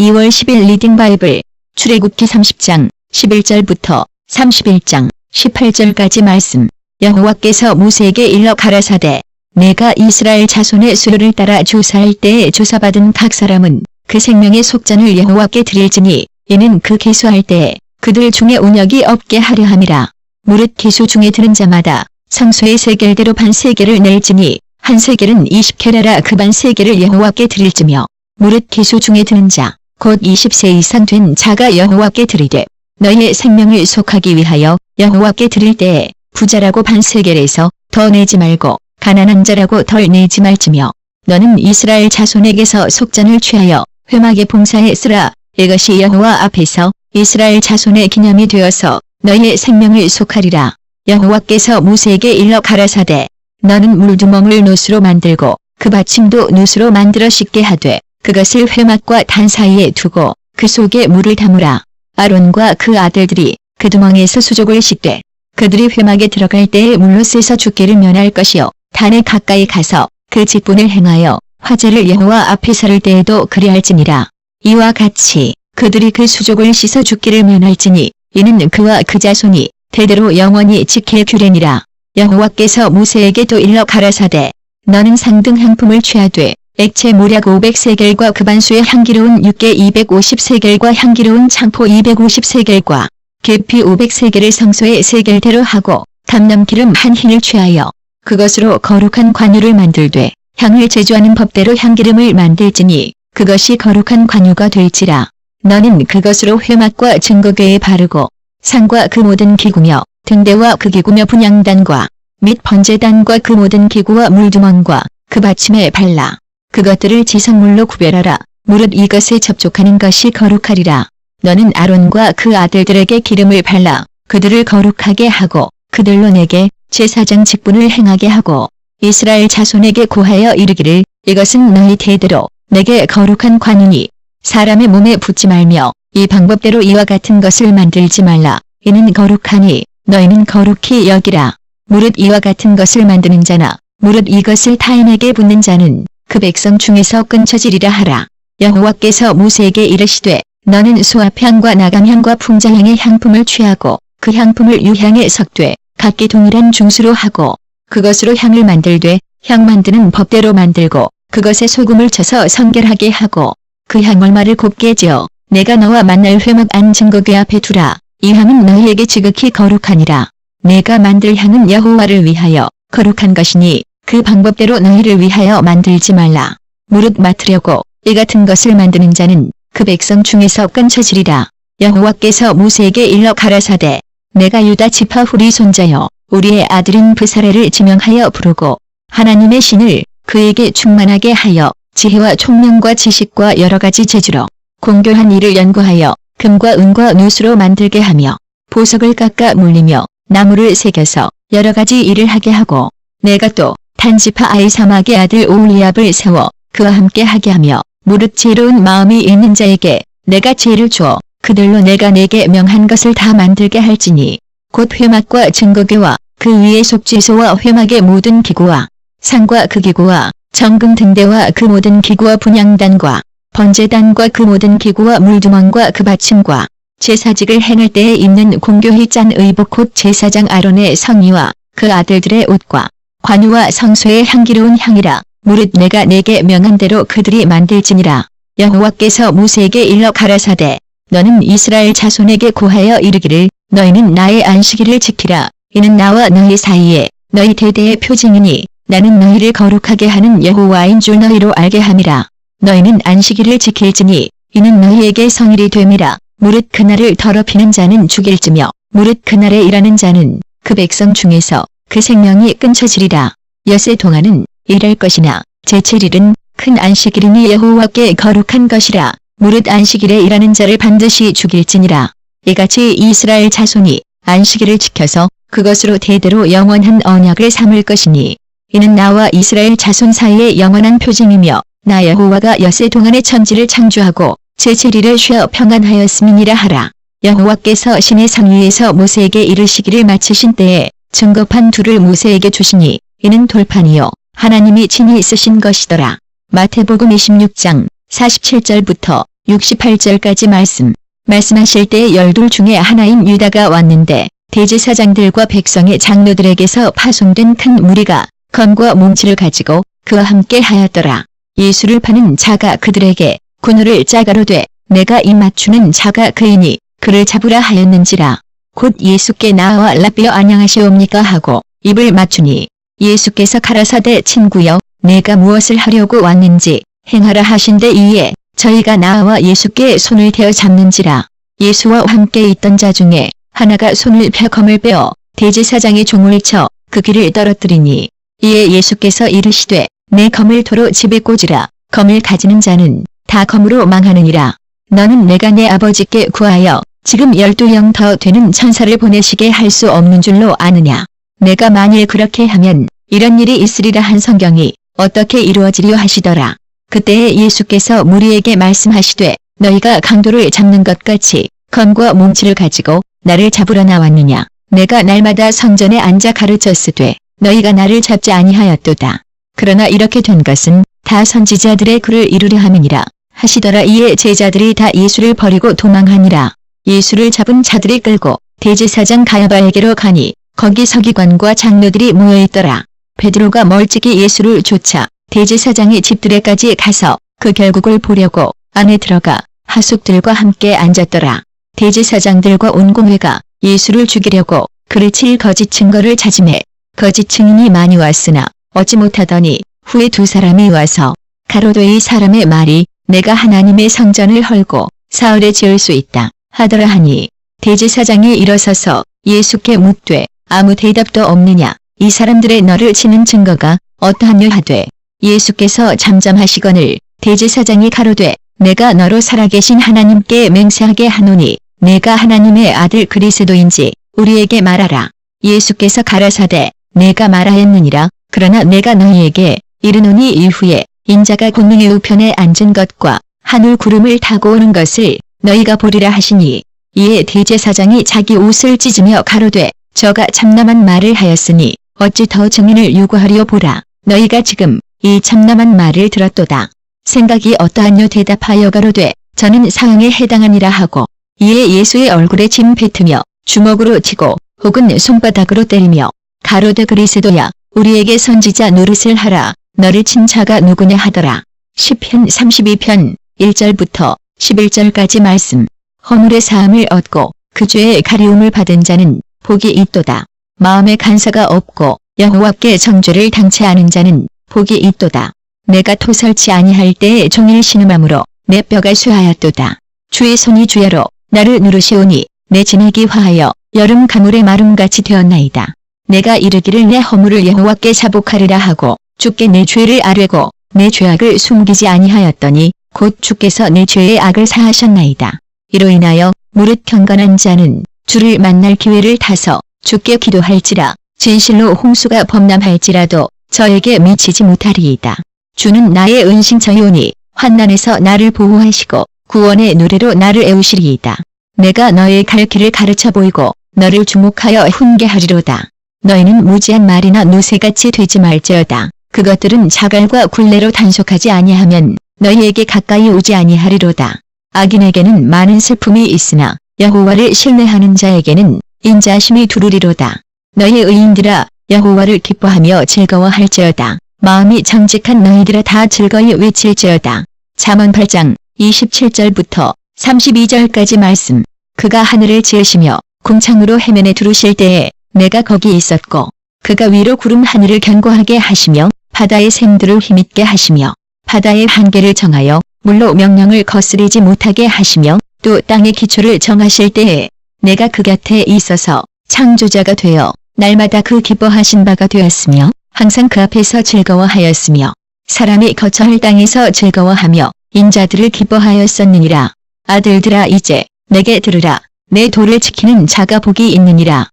2월 10일 리딩 바이블 출애굽기 30장 11절부터 31장 18절까지 말씀. 여호와께서 모세에게 일러 가라사대 내가 이스라엘 자손의 수요를 따라 조사할 때에 조사받은 각 사람은 그 생명의 속전을 여호와께 드릴지니 이는 그 계수할 때에 그들 중에 운역이 없게 하려 함이라. 무릇 계수 중에 드는 자마다 성소의 세겔대로 반 세겔을 낼지니 한 세겔은 20캐라라 그 반 세겔을 여호와께 드릴지며 무릇 계수 중에 드는 자 곧 20세 이상 된 자가 여호와께 드리되 너희의 생명을 속하기 위하여 여호와께 드릴 때에 부자라고 반 세겔에서 더 내지 말고 가난한 자라고 덜 내지 말지며 너는 이스라엘 자손에게서 속전을 취하여 회막에 봉사에 쓰라. 이것이 여호와 앞에서 이스라엘 자손의 기념이 되어서 너희의 생명을 속하리라. 여호와께서 모세에게 일러 가라사대 너는 물두멍을 노수로 만들고 그 받침도 노수로 만들어 씻게 하되 그것을 회막과 단 사이에 두고 그 속에 물을 담으라. 아론과 그 아들들이 그 두멍에서 수족을 씻되 그들이 회막에 들어갈 때에 물로 씻어 죽기를 면할 것이요 단에 가까이 가서 그 직분을 행하여 화제를 여호와 앞에 서를 때에도 그리할지니라. 이와 같이 그들이 그 수족을 씻어 죽기를 면할지니 이는 그와 그 자손이 대대로 영원히 지킬 규례니라. 여호와께서 모세에게 또 일러 가라사대 너는 상등 향품을 취하되 액체 모략 500세겔과 그반수의 향기로운 육개 250세겔과 향기로운 창포 250세겔과 계피 500세겔을 성소의 세겔대로 하고 담남기름 한 흰을 취하여 그것으로 거룩한 관유를 만들되 향을 제조하는 법대로 향기름을 만들지니 그것이 거룩한 관유가 될지라. 너는 그것으로 회막과 증거궤에 바르고 상과 그 모든 기구며 등대와 그 기구며 분양단과 및 번제단과 그 모든 기구와 물두멍과 그 받침에 발라 그것들을 지성물로 구별하라. 무릇 이것에 접촉하는 것이 거룩하리라. 너는 아론과 그 아들들에게 기름을 발라 그들을 거룩하게 하고 그들로 내게 제사장 직분을 행하게 하고 이스라엘 자손에게 고하여 이르기를 이것은 너희 대대로 내게 거룩한 관이니 사람의 몸에 붙지 말며 이 방법대로 이와 같은 것을 만들지 말라. 이는 거룩하니 너희는 거룩히 여기라. 무릇 이와 같은 것을 만드는 자나 무릇 이것을 타인에게 붙는 자는 그 백성 중에서 끊쳐지리라 하라. 여호와께서 모세에게 이르시되 너는 수압향과 나감향과 풍자향의 향품을 취하고 그 향품을 유향에 섞되 각기 동일한 중수로 하고 그것으로 향을 만들되 향 만드는 법대로 만들고 그것에 소금을 쳐서 성결하게 하고 그 향얼마를 곱게 지어 내가 너와 만날 회막 안 증거궤 앞에 두라. 이 향은 너희에게 지극히 거룩하니라. 내가 만들 향은 여호와를 위하여 거룩한 것이니 그 방법대로 너희를 위하여 만들지 말라. 무릇 맡으려고 이 같은 것을 만드는 자는 그 백성 중에서 끊쳐지리라. 여호와께서 모세에게 일러 가라사대 내가 유다 지파 후리 손자여 우리의 아들인 부사레를 지명하여 부르고 하나님의 신을 그에게 충만하게 하여 지혜와 총명과 지식과 여러 가지 재주로 공교한 일을 연구하여 금과 은과 누수로 만들게 하며 보석을 깎아 물리며 나무를 새겨서 여러 가지 일을 하게 하고 내가 또 단지파 아이 사막의 아들 오울리압을 세워 그와 함께 하게 하며 무릇 지혜로운 마음이 있는 자에게 내가 지혜를 주어 그들로 내가 내게 명한 것을 다 만들게 할지니 곧 회막과 증거계와 그 위에 속죄소와 회막의 모든 기구와 상과 그 기구와 정금 등대와 그 모든 기구와 분양단과 번제단과 그 모든 기구와 물두멍과 그 받침과 제사직을 행할 때에 입는 공교히 짠 의복 곧 제사장 아론의 성의와 그 아들들의 옷과 관유와 성소의 향기로운 향이라. 무릇 내가 내게 명한 대로 그들이 만들지니라. 여호와께서 모세에게 일러 가라사대 너는 이스라엘 자손에게 고하여 이르기를 너희는 나의 안식일을 지키라. 이는 나와 너희 사이에 너희 대대의 표징이니 나는 너희를 거룩하게 하는 여호와인 줄 너희로 알게 함이라 너희는 안식일을 지킬지니 이는 너희에게 성일이 됨이라. 무릇 그날을 더럽히는 자는 죽일지며 무릇 그날에 일하는 자는 그 백성 중에서 그 생명이 끊쳐지리라. 여세 동안은 일할 것이나 제7일은 큰 안식일이니 여호와께 거룩한 것이라. 무릇 안식일에 일하는 자를 반드시 죽일지니라. 이같이 이스라엘 자손이 안식일을 지켜서 그것으로 대대로 영원한 언약을 삼을 것이니 이는 나와 이스라엘 자손 사이의 영원한 표징이며 나 여호와가 여세 동안의 천지를 창조하고 제7일을 쉬어 평안하였음이니라 하라. 여호와께서 신의 상 위에서 모세에게 이르시기를 마치신 때에 증거판 둘을 모세에게 주시니 이는 돌판이요 하나님이 친히 쓰신 것이더라. 마태복음 26장 47절부터 68절까지 말씀. 말씀하실 때 열둘 중에 하나인 유다가 왔는데 대제사장들과 백성의 장로들에게서 파송된 큰 무리가 검과 몽치를 가지고 그와 함께 하였더라. 예수를 파는 자가 그들에게 군우를 짜가로되 내가 이 맞추는 자가 그이니 그를 잡으라 하였는지라. 곧 예수께 나와 라비어 안녕하시옵니까? 하고 입을 맞추니 예수께서 가라사대 친구여 내가 무엇을 하려고 왔는지 행하라 하신대 이에 저희가 나와 예수께 손을 대어 잡는지라. 예수와 함께 있던 자 중에 하나가 손을 펴 검을 빼어 대제사장의 종을 쳐 그 귀를 떨어뜨리니 이에 예수께서 이르시되 내 검을 도로 집에 꽂으라. 검을 가지는 자는 다 검으로 망하느니라. 너는 내가 내 아버지께 구하여 지금 열두 영더 되는 천사를 보내시게 할 수 없는 줄로 아느냐 내가 만일 그렇게 하면 이런 일이 있으리라 한 성경이 어떻게 이루어지려 하시더라. 그때에 예수께서 무리에게 말씀하시되 너희가 강도를 잡는 것 같이 검과 몽치를 가지고 나를 잡으러 나왔느냐. 내가 날마다 성전에 앉아 가르쳤으되 너희가 나를 잡지 아니하였도다. 그러나 이렇게 된 것은 다 선지자들의 글을 이루려 함이니라. 하시더라 이에 제자들이 다 예수를 버리고 도망하니라. 예수를 잡은 자들이 끌고 대제사장 가야바에게로 가니 거기 서기관과 장로들이 모여있더라. 베드로가 멀찍이 예수를 쫓아 대제사장의 집들에까지 가서 그 결국을 보려고 안에 들어가 하숙들과 함께 앉았더라. 대제사장들과 온 공회가 예수를 죽이려고 그를 칠 거짓 증거를 찾음해 거짓 증인이 많이 왔으나 얻지 못하더니 후에 두 사람이 와서 가로되 이 사람의 말이 내가 하나님의 성전을 헐고 사흘에 지을 수 있다 하더라 하니 대제사장이 일어서서 예수께 묻되 아무 대답도 없느냐 이 사람들의 너를 치는 증거가 어떠하냐 하되 예수께서 잠잠하시거늘 대제사장이 가로되 내가 너로 살아계신 하나님께 맹세하게 하노니 내가 하나님의 아들 그리스도인지 우리에게 말하라. 예수께서 가라사대 내가 말하였느니라 그러나 내가 너희에게 이르노니 이후에 인자가 권능의 우편에 앉은 것과 하늘 구름을 타고 오는 것을 너희가 보리라 하시니 이에 대제사장이 자기 옷을 찢으며 가로되 저가 참남한 말을 하였으니 어찌 더 증인을 요구하리오 보라. 너희가 지금 이 참남한 말을 들었도다. 생각이 어떠하뇨 대답하여 가로되 저는 사형에 해당하니라 하고 이에 예수의 얼굴에 침 뱉으며 주먹으로 치고 혹은 손바닥으로 때리며 가로되 그리스도야 우리에게 선지자 노릇을 하라. 너를 친 자가 누구냐 하더라. 10편 32편 1절부터 11절까지 말씀 허물의 사함을 얻고 그 죄의 가리움을 받은 자는 복이 있도다. 마음에 간사가 없고 여호와께 정죄를 당치 않은 자는 복이 있도다. 내가 토설치 아니할 때에 종일 신음함으로 내 뼈가 쇠하였도다. 주의 손이 주야로 나를 누르시오니 내 진액이 화하여 여름 가물의 마름같이 되었나이다. 내가 이르기를 내 허물을 여호와께 사복하리라 하고 주께 내 죄를 아뢰고 내 죄악을 숨기지 아니하였더니 곧 주께서 내 죄의 악을 사하셨나이다. 이로 인하여 무릇 경건한 자는 주를 만날 기회를 타서 주께 기도할지라 진실로 홍수가 범람할지라도 저에게 미치지 못하리이다. 주는 나의 은신처이오니 환난에서 나를 보호하시고 구원의 노래로 나를 애우시리이다. 내가 너의 갈 길을 가르쳐 보이고 너를 주목하여 훈계하리로다. 너희는 무지한 말이나 노새같이 되지 말지어다. 그것들은 자갈과 굴레로 단속하지 아니하면 너희에게 가까이 오지 아니하리로다. 악인에게는 많은 슬픔이 있으나 여호와를 신뢰하는 자에게는 인자심이 두루리로다. 너희 의인들아 여호와를 기뻐하며 즐거워할지어다. 마음이 정직한 너희들아 다 즐거이 외칠지어다. 잠언 8장 27절부터 32절까지 말씀. 그가 하늘을 지으시며 궁창으로 해면에 두르실 때에 내가 거기 있었고 그가 위로 구름 하늘을 견고하게 하시며 바다의 샘들을 힘있게 하시며 바다의 한계를 정하여 물로 명령을 거스리지 못하게 하시며 또 땅의 기초를 정하실 때에 내가 그 곁에 있어서 창조자가 되어 날마다 그 기뻐하신 바가 되었으며 항상 그 앞에서 즐거워하였으며 사람이 거처할 땅에서 즐거워하며 인자들을 기뻐하였었느니라. 아들들아 이제 내게 들으라. 내 도를 지키는 자가 복이 있느니라.